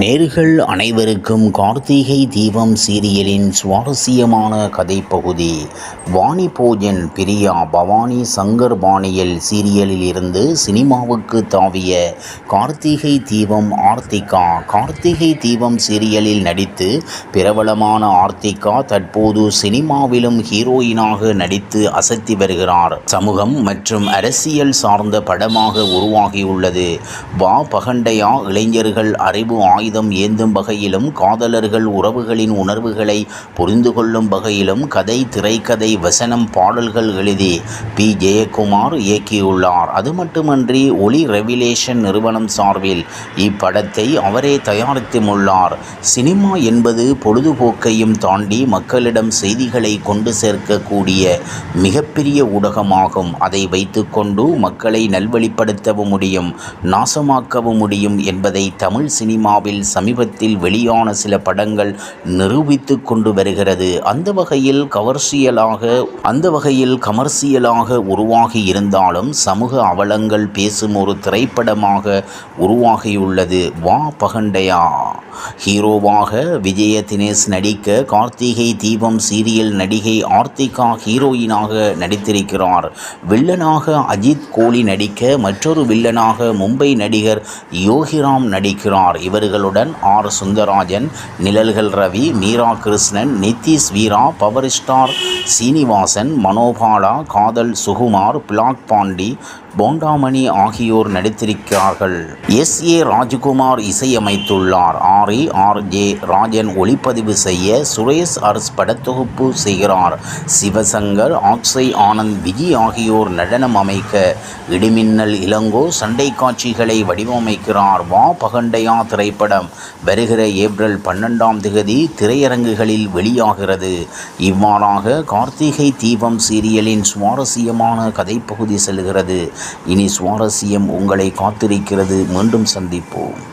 நேர்கள் அனைவருக்கும் கார்த்திகை தீபம் சீரியலின் சுவாரஸ்யமான கதைப்பகுதி வாணி போஜன் பிரியா பவானி சங்கர் பாணியல் சீரியலில் இருந்து சினிமாவுக்கு தாவிய கார்த்திகை தீபம் ஆர்த்திகா. கார்த்திகை தீபம் சீரியலில் நடித்து பிரபலமான ஆர்த்திகா தற்போது சினிமாவிலும் ஹீரோயினாக நடித்து அசத்தி வருகிறார். சமூகம் மற்றும் அரசியல் சார்ந்த படமாக உருவாகியுள்ளது. வா. பகண்டையா இளைஞர்கள் அறிவு ஆயுதம் ஏந்தும் வகையிலும் காதலர்கள் உறவுகளின் உணர்வுகளை புரிந்து கொள்ளும் வகையிலும் கதை திரைக்கதை வசனம் பாடல்கள் எழுதி பி. ஜெயக்குமார் இயக்கியுள்ளார். அது மட்டுமன்றி ஒளி ரெவிலேஷன் நிறுவனம் சார்பில் இப்படத்தை அவரே தயாரித்துமுள்ளார் சினிமா என்பது பொழுதுபோக்கையும் தாண்டி மக்களிடம் செய்திகளை கொண்டு சேர்க்கக்கூடிய மிகப்பெரிய ஊடகமாகும். அதை வைத்துக்கொண்டு மக்களை நல்வழிப்படுத்தவும் முடியும் நாசமாக்கவும் முடியும் என்பதை தமிழ் சினிமாவில் சமீபத்தில் வெளியான சில படங்கள் நிரூபித்து கொண்டு வருகிறது. அந்த வகையில் கமர்ஷியலாக அந்த வகையில் கமர்ஷியலாக உருவாகி இருந்தாலும் சமூக அவலங்கள் பேசும் ஒரு திரைப்படமாக உருவாகியுள்ளது. வா பகண்டையா. ஹீரோவாக விஜய தினேஷ் நடிக்க கார்த்திகை தீபம் சீரியல் நடிகை ஆர்த்திகா ஹீரோயினாக நடித்திருக்கிறார். வில்லனாக அஜித் கோலி நடிக்க மற்றொரு வில்லனாக மும்பை நடிகர் யோகிராம் நடிக்கிறார். இவர்களுடன் R Sundarajan Nizhalgal Ravi Meera Krishnan Nithish Veera power star Srinivasan Manobala Kadhal Sukumar black Pandi Bonda Mani ஆகியோர் நடித்திருக்கிறார்கள். எஸ். ஏ. ராஜ்குமார் இசையமைத்துள்ளார். R. A. R. J. Rajan ஒளிப்பதிவு செய்ய சுரேஷ் அரஸ் படத்தொகுப்பு செய்கிறார். சிவசங்கர் ஆக்ஷய் ஆனந்த் விஜி ஆகியோர் நடனம் அமைக்க இடிமின்னல் இளங்கோ சண்டை காட்சிகளை வடிவமைக்கிறார். வா பகண்டையா திரைப்படம் வருகிற ஏப்ரல் பன்னெண்டாம் திகதி திரையரங்குகளில் வெளியாகிறது. இவ்வாறாக கார்த்திகை தீபம் சீரியலின் சுவாரஸ்யமான கதைப்பகுதி செல்கிறது. இனி சுவாரஸ்யம் உங்களை காத்திருக்கிறது. மீண்டும் சந்திப்போம்.